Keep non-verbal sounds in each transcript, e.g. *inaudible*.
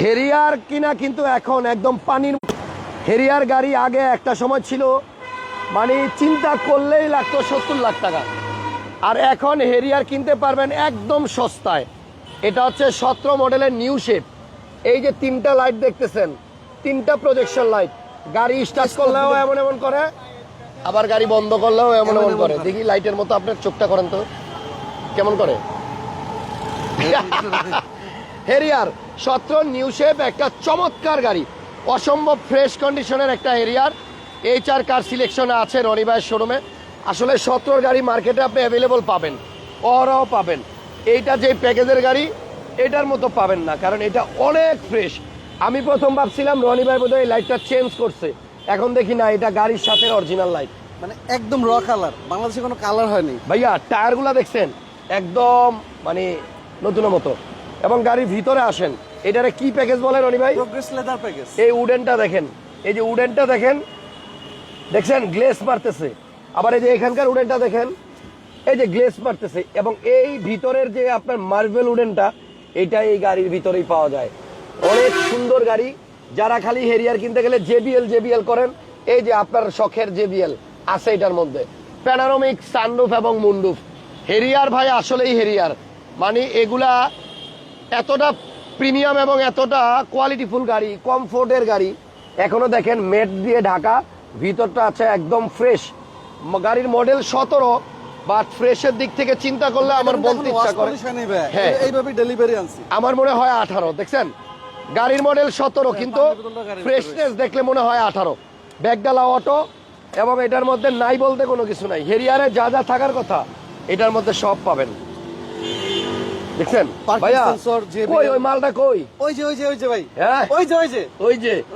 Harrier কিনা কিন্তু এখন একদম পানির হেরিয়ার গাড়ি আগে একটা সময় ছিল মানে চিন্তা করলেই লাগতো সত্তর লাখ টাকা। আর এখন হেরিয়ার কিনতে পারবেন একদম সস্তায়। এটা হচ্ছে সতেরো মডেলের নিউ শেপ। এই যে তিনটা লাইট দেখতেছেন তিনটা প্রজেকশন লাইট গাড়ি স্টার্ট করলেও এমন এমন করে আবার গাড়ি বন্ধ করলেও এমন এমন করে। দেখি লাইটের মতো আপনার চোখটা করেন তো। কেমন করে? হেরিয়ার সতেরো নিউ শেপ একটা চমৎকার গাড়ি। অসম্ভব ফ্রেশ কন্ডিশনের একটা হেরিয়ার। এইচ আর কার সিলেকশনে আছে রনি ভাইয়ের শোরুমে আসলে সতেরোর গাড়ি মার্কেটে আপনি অ্যাভেলেবল পাবেন। অহরহ পাবেন। এইটা যে প্যাকেজের গাড়ি এটার মতো পাবেন না কারণ এটা অনেক ফ্রেশ আমি প্রথম ভাবছিলাম রনি ভাই বোধহয় এই লাইটটা চেঞ্জ করছে। এখন দেখি না এটা গাড়ির সাথে অরিজিনাল লাইট মানে একদম র কালার বাংলাদেশে কোনো কালার হয়নি। ভাইয়া টায়ারগুলো দেখছেন? একদম মানে নতুনের মতো। এবং গাড়ির ভিতরে আসেন। এটারে কি প্যাকেজ বলেন রনি ভাই? প্রোগ্রেস লেদার প্যাকেজ এই উডেনটা দেখেন। এই যে উডেনটা দেখেন দেখছেন? গ্লেস মারতেছে আবার এই যে এখানকার উডেনটা দেখেন এই যে গ্লেস মারতেছে এবং এই ভিতরের যে আপনার মার্বেল উডেনটা এটা এই গাড়ির ভিতরেই পাওয়া যায়। অনেক সুন্দর গাড়ি। যারা খালি হেরিয়ার কিনতে গেলে জেবিএল জেবিএল করেন এই যে আপনার শখের জেবিএল আছে এটার মধ্যে। প্যানারোমিক সানরুফ এবং মুন্ডুফ হেরিয়ার ভাই আসলেই হেরিয়ার মানে এগুলা এতটা প্রিমিয়াম এবং এতটা কোয়ালিটিফুল গাড়ি কমফোর্টের গাড়ি এখনও দেখেন মেট দিয়ে ঢাকা ভিতরটা আছে একদম ফ্রেশ গাড়ির মডেল সতেরো বাট ফ্রেশের দিক থেকে চিন্তা করলে আমার বলতে ইচ্ছা করে হ্যাঁ। এইভাবে ডেলিভারি আনছি। আমার মনে হয় আঠারো দেখছেন? গাড়ির মডেল সতেরো কিন্তু গাড়ির ভিতরে ফ্রেশনেস দেখলে মনে হয় আঠারো। ব্যাগডালা অটো এবং এটার মধ্যে নাই বলতে কোনো কিছু নাই। হেরিয়ারে যা যা থাকার কথা এটার মধ্যে সব পাবেন। দেখছেন? ভাইয়া কই ওই মালটা কই? ওই যে ওই যে ওই যে ভাই। হ্যাঁ? ওই যে ওই যে।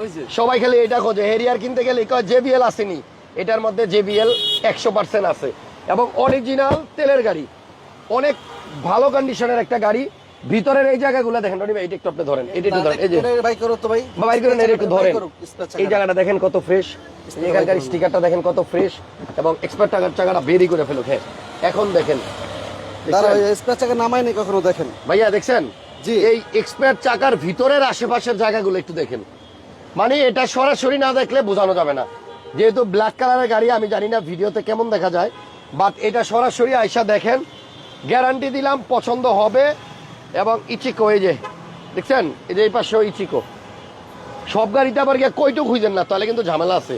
ওই যে। সবাই খালি এটা খোঁজে। হেরিয়ার কিনতে গেলে কয় জেবিএল আসেনি। এটার মধ্যে জেবিএল একশো পার্সেন্ট আছে। এবং অরিজিনাল তেলের গাড়ি। অনেক ভালো কন্ডিশনের একটা গাড়ি। ভিতরের এই জায়গাগুলো দেখেন রনি ভাই এটা একটু আপনি ধরেন। এটা একটু ধরেন এই যে ভাই করো তো ভাই। নেড়ে একটু ধরেন। ভাই এই জায়গাটা দেখেন কত ফ্রেশ এখানকার স্টিকারটা দেখেন কত ফ্রেশ এবং এক্সপার্ট টাকার চাকাটা বেরি করে ফেলুক হ্যাঁ। এখন দেখেন দাঁড়া দেখছেন? স্পেস চাকা নামাই নি কখনো দেখেন। ভাইয়া দেখছেন? জি। এই চাকার ভিতরের আশেপাশের জায়গাগুলো একটু দেখেন। মানে এটা সরাসরি না দেখলে বোঝানো যাবে না। যেহেতু ব্ল্যাক কালারের গাড়ি আমি জানি না ভিডিওতে কেমন দেখা যায় বাট এটা সরাসরি আইসা দেখেন। গ্যারান্টি দিলাম পছন্দ হবে এবং ইচিকো এই যে দেখছেন? এই যে এই পাশেও ইচিকো। সব গাড়িতে আবার গিয়ে কইটো খুঁজেন না তাহলে কিন্তু ঝামেলা আছে।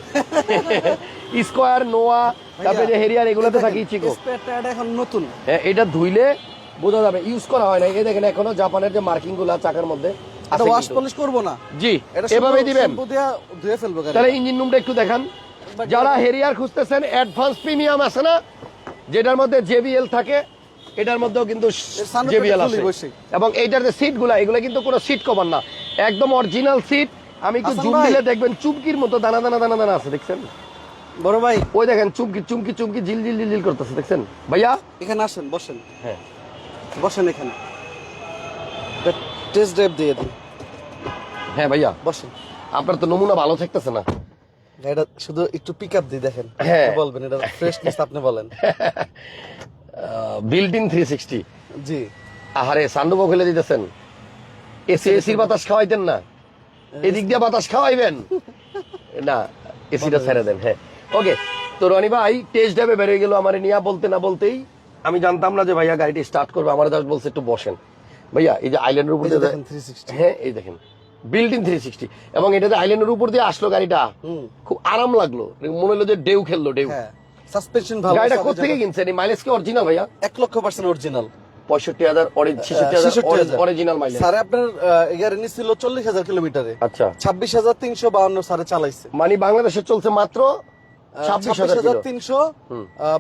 *laughs* স্কোয়ার নোয়া তারপরে যে হেরিয়ার এগুলোতে থাকে টায়ারটা এখন নতুন। হ্যাঁ, এটা ধুইলে বোঝা যাবে ইউজ করা হয় না এই দেখেন এখনও জাপানের যে মার্কিংগুলা চাকার মধ্যে এটা ওয়াশ পলিশ করব না। জি এটা এভাবেই দিবেন। ধুয়ে ফেলব তাহলে ইঞ্জিন রুমটা একটু দেখান। যারা হেরিয়ার খুঁজতেছেন অ্যাডভান্স প্রিমিয়াম আছে না? যেটার মধ্যে জেবিএল থাকে এটার মধ্যেও কিন্তু জেবিএল আছে। এবং এইটার যে সিটগুলা এগুলো কিন্তু কোনো সিট কভার না। একদম অরিজিনাল সিট আমি একটু জুম দিলে দেখবেন চুমকির মতো দানা দানা দানা দানা আছে দেখছেন? বড় ভাই। ওই দেখেন চুমকি চুমকি চুমকি ঝিল ঝিল ঝিল করতেছে দেখছেন? ভাইয়া? এখানে আসেন বসেন। হ্যাঁ। বসেন এখানে। টেস্ট ড্রাইভ দিয়ে দিন। হ্যাঁ ভাইয়া। বসেন। আপনার তো নমুনা ভালো থাকতেছে না। এটা শুধু একটু পিক আপ দিয়ে দেখেন। হ্যাঁ। বলবেন এটা ফ্রেশনেস আপনি বলেন। Built in three sixty G. আহারে সান্ডুবো ফেলে দিতেছেন। এসি এসির বাতাস খাওয়াইতেন না। এদিক দিয়ে বাতাস খাওয়াইবেন। *laughs* না এসিটা ছেড়ে দেন হ্যাঁ। ওকে তো রনি ভাই টেস্ট ড্রাইভে বেরিয়ে গেল আমার নিয়া বলতে না বলতেই। আমি জানতাম না যে ভাইয়া গাড়িটি স্টার্ট করবে আমার জাস্ট বলছে একটু বসেন। ভাইয়া এই যে আইল্যান্ডের উপর দিয়ে হ্যাঁ এই দেখেন। বিল্ট ইন থ্রি সিক্সটি এবং এটাতে আইল্যান্ডের উপর দিয়ে আসলো গাড়িটা খুব আরাম লাগল। মনে হলো যে ডেউ খেললো ডেউ হ্যাঁ সাসপেনশন ভালো গাড়িটা কোথেকে জায়গায়। কিনছেন? এই মাইলেজ কি অরিজিনাল ভাইয়া? এক লক্ষ পার্সেন্ট অরিজিনাল পঁয়ষট্টি হাজার ছেষট্টি হাজার অরিজিনাল মাইলেজ স্যার আপনার এই গাড়ি চল্লিশ হাজার কিলোমিটারে আচ্ছা। ছাব্বিশ হাজার তিনশো বাউন্ন সারে চালাইছে। মানে বাংলাদেশে চলছে মাত্র ছাব্বিশ ছাব্বিশ হাজার হাজার কিলো। তিনশো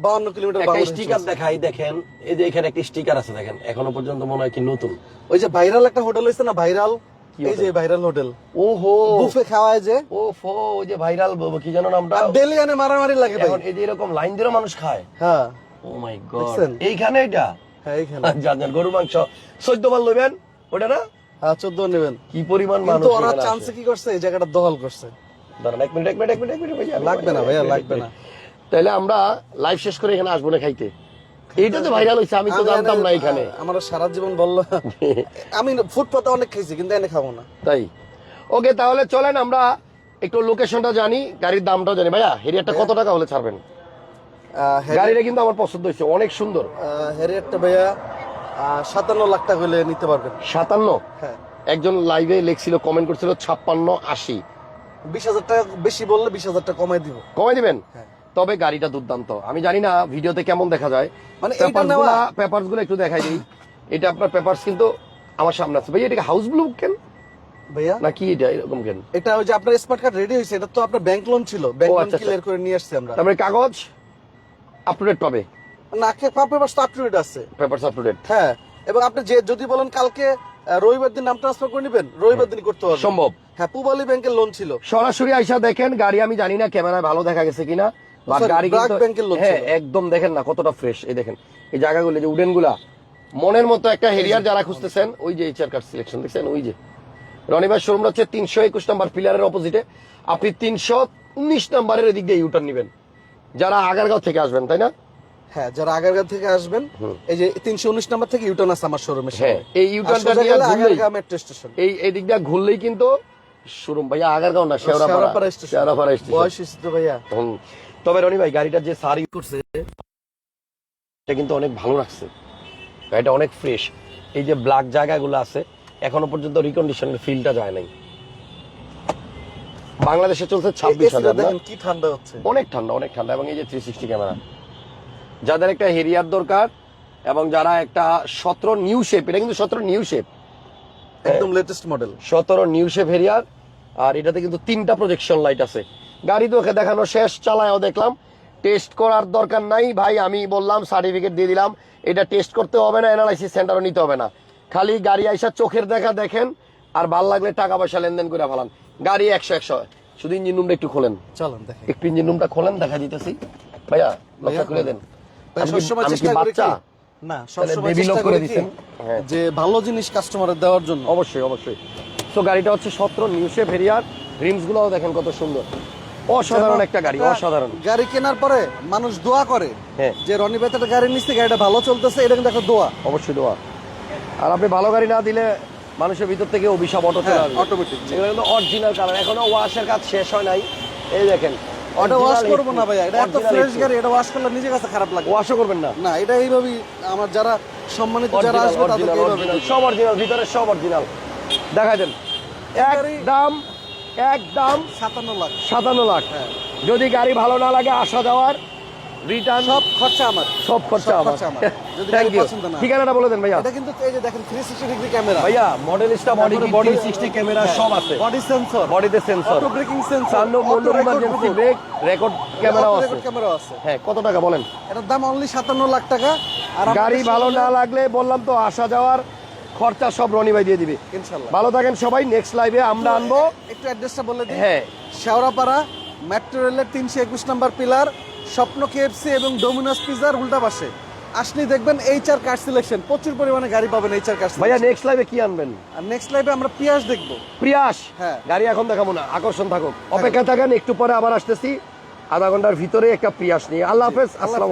বাউন্ন কিলোমিটার একটা বাংলাদেশে স্টিকার চলছে। দেখাই দেখেন এই যে এখানে একটা স্টিকার আছে দেখেন এখনও পর্যন্ত মনে হয় কি নতুন। ওই যে ভাইরাল একটা হোটেল হয়েছে না ভাইরাল? এই যে ভাইরাল হোটেল। ওহো। বুফে খাওয়ায় যে। ও ওই যে ভাইরাল কি জানো নামটা? ডেলি আনে মারামারি লাগে এখন এই যে এরকম লাইন দিয়ে মানুষ খায়। হ্যাঁ। ও মাই গড এইখানে এটা? হ্যাঁ এইখানে। *laughs* গরু মাংস। চোদ্দ বার লইবেন ওটা না? হ্যাঁ চোদ্দ নেবেন। কি পরিমাণ মানুষ ওরা চান্সে কি করছে? এই জায়গাটা দখল করছে। দাঁড়ান এক মিনিট এক মিনিট এক মিনিট এক মিনিট ভাইয়া, লাগবে না ভাইয়া, লাগবে না। তাহলে আমরা লাইভ শেষ করে এখানে আসব না খাইতে। এইটা তো ভাইরাল আমি তো জানতাম না এখানে। আমার সারা জীবন বলল আমি ফুটপাতে অনেক কিন্তু এনে খাব না। তাই? ওকে তাহলে চলেন আমরা একটু লোকেশনটা জানি গাড়ির দামটাও জানি। ভাইয়া হেরিয়ারটা কত টাকা হলে ছাড়বেন? গাড়িটা কিন্তু আমার পছন্দ হয়েছে অনেক সুন্দর। আহ, হ্যারিয়ারটা ভাইয়া সাতান্ন লাখ টাকা হলে নিতে পারবেন। সাতান্ন? হ্যাঁ। একজন লাইভে লেখছিল কমেন্ট করছিল ছাপ্পান্ন আশি। বিশ হাজার টাকা বেশি বললে বিশ হাজার টাকা কমাই দিব। কমে দিবেন? হ্যাঁ। তবে গাড়িটা দুর্দান্ত। আমি জানি না ভিডিওতে কেমন দেখা যায়। মানে পেপারসগুলো একটু দেখাই দিই। এটা আপনার পেপারস কিন্তু আমার সামনে আছে। ভাই এটা হাউস ব্লু কেন? ভাইয়া? না কি এটা? এরকম কেন? এটা ওই যে আপনার স্মার্ট কার্ড রেডি হয়েছে এটা তো আপনার ব্যাংক লোন ছিল। ব্যাংক লোন ক্লিয়ার করে নিয়ে আসছি আমরা। তারপরে কাগজ আপ টু ডেট পাবে? না কে পাপে বাস আপ টু ডেট আছে। পেপারস আপ টু ডেট হ্যাঁ এবং আপনি যে যদি বলেন কালকে রবিবার দিন নাম ট্রান্সফার করে নেবেন রবিবার দিন করতে পারবেন সম্ভব। হ্যাঁ পুবালি ব্যাংকের লোন ছিল। সরাসরি আইসা দেখেন গাড়ি আমি জানি না ক্যামেরায় ভালো দেখা গেছে কিনা গাড়ি কিন্তু হ্যাঁ একদম দেখেন না কতটা ফ্রেশ এই দেখেন এই জায়গাগুলো যে উডেনগুলা মনের মতো একটা হেরিয়ার যারা খুঁজতেছেন ওই যে এইচআর কার্ড সিলেকশন দেখছেন? ওই যে। রনিবার শোরুম হচ্ছে তিনশো একুশ নাম্বার পিলারের অপোজিটে আপনি তিনশো উনিশ নাম্বারের এদিক দিয়ে ইউটার নেবেন। যারা আগারগাঁও থেকে আসবেন তাই না? হ্যাঁ যারা আগারগাঁ থেকে আসবেন এই যে তিনশো উনিশ নাম্বার থেকে ইউটার্ন আছে আমার শোরুমের হ্যাঁ এই মেট্রো স্টেশন এই এদিক দিয়ে ঘুরলেই কিন্তু শোরুম ভাইয়া আগারগাঁও না শেওড়াপাড়া? শেওড়াপাড়া স্টেশন তো ভাইয়া। তবে রনি ভাই গাড়িটা যে সার ইউজ করছে এটা কিন্তু অনেক ভালো রাখছে গাড়িটা অনেক ফ্রেশ এই যে ব্ল্যাক জায়গাগুলো আছে এখনও পর্যন্ত রিকন্ডিশনের ফিলটা যায় নাই। বাংলাদেশে চলছে ছাব্বিশ হাজার কি ঠান্ডা হচ্ছে। অনেক ঠান্ডা অনেক ঠান্ডা এবং এই যে থ্রি সিক্সটি ক্যামেরা যাদের একটা হেরিয়ার দরকার এবং যারা একটা সতেরো নিউ শেপ এটা কিন্তু সতেরো নিউ শেপ একদম লেটেস্ট মডেল সতেরো নিউ শেপ হেরিয়ার আর এটাতে কিন্তু তিনটা প্রজেকশন লাইট আছে। গাড়ি তো দেখানো শেষ চালায়ও দেখলাম। টেস্ট করার দরকার নাই। ভাই আমি বললাম সার্টিফিকেট দিয়ে দিলাম। এটা টেস্ট করতে হবে না অ্যানালাইসিস সেন্টারও নিতে হবে না। খালি গাড়ি আইসা চোখের দেখা দেখেন আর ভালো লাগলে টাকা পয়সা লেনদেন করে ফেলান। গাড়ি একশো একশো। শুধু ইঞ্জিন রুমটা একটু খোলেন। চলেন একটু ইঞ্জিন রুমটা খোলেন দেখা দিতেছি। ভাইয়া লকটা খুলে দেন। করি বাচ্চা? না সবসময় চেষ্টা করে করি কি? দিছেন? হ্যাঁ। যে ভালো জিনিস কাস্টমারের দেওয়ার জন্য। অবশ্যই অবশ্যই। তো গাড়িটা হচ্ছে সতেরো দেখেন কত সুন্দর। অসাধারণ একটা গাড়ি অসাধারণ। গাড়ি কেনার পরে মানুষ দোয়া করে হ্যাঁ। যে রনি তো গাড়ি নিচ্ছে গাড়িটা ভালো চলতেছে এটা কিন্তু একটা দোয়া। অবশ্যই দোয়া। আর আপনি ভালো গাড়ি না দিলে মানুষের ভিতর থেকে অভিশাপ অটো চলে আসবে। automatic, এগুলো কিন্তু অরিজিনাল কালার এখনও ওয়াশের কাজ শেষ হয় নাই। এই দেখেন এটা ওয়াশ করব না ভাইয়া এটা এত ফ্রেশ গাড়ি এটা ওয়াশ করলে নিজের কাছে খারাপ লাগে। ওয়াশও করবেন না। না এটা এইভাবেই আমার যারা সম্মানিত যারা Original, আসবে তাদেরকে এইভাবে সব অরিজিনাল ভিতরে সব অরিজিনাল দেখা দেন। গাড়ি- একদম একদম সাতান্ন লাখ। সাতান্ন লাখ। হ্যাঁ। যদি গাড়ি ভালো না লাগে আসা যাওয়ার রিটার্ন সব খরচা আমার। সব খরচা আমার। Thank you. ঠিকানাটা বলে দেন ভাইয়া। এটা কিন্তু এই যে দেখেন থ্রি সিক্সটি ডিগ্রি ক্যামেরা ভাইয়া Modellista body body body- sixty camera সব আছে। বডি সেন্সর বডিতে সেন্সর অটো ব্রেকিং সেন্সর সান্ডো মন্ডো ইমার্জেন্সি ব্রেক রেকর্ড ক্যামেরাও আছে। ক্যামেরা আছে। হ্যাঁ কত টাকা বলেন? এটার দাম অনলি সাতান্ন লাখ টাকা। আর গাড়ি ভালো না লাগলে বললাম তো আসা যাওয়ার খরচা সব রনি ভাই দিয়ে দিবে। ইনশাল্লাহ। ভালো থাকেন সবাই নেক্সট লাইভে আমরা আনব। একটু অ্যাড্রেসটা বলে দিই। হ্যাঁ। শেওড়াপাড়া মেট্রো রেলের তিনশো একুশ নাম্বার পিলার স্বপ্ন কেএফসি এবং ডোমিনোস পিজার উল্টা পাশে। আসলে দেখবেন এইচআর কার সিলেকশন প্রচুর পরিমাণে গাড়ি পাবেন এইচআর কার ভাইয়া নেক্সট লাইভে কি আনবেন? আর নেক্সট লাইভে আমরা পিয়াস দেখব। পিয়াস হ্যাঁ। গাড়ি এখন দেখাবো না আকর্ষণ থাকুক। অপেক্ষা থাকেন একটু পরে আবার আসতেছি। আধা ঘণ্টার ভিতরে একটা পিয়াস নিয়ে। আল্লাহ হাফেজ। আসসালাম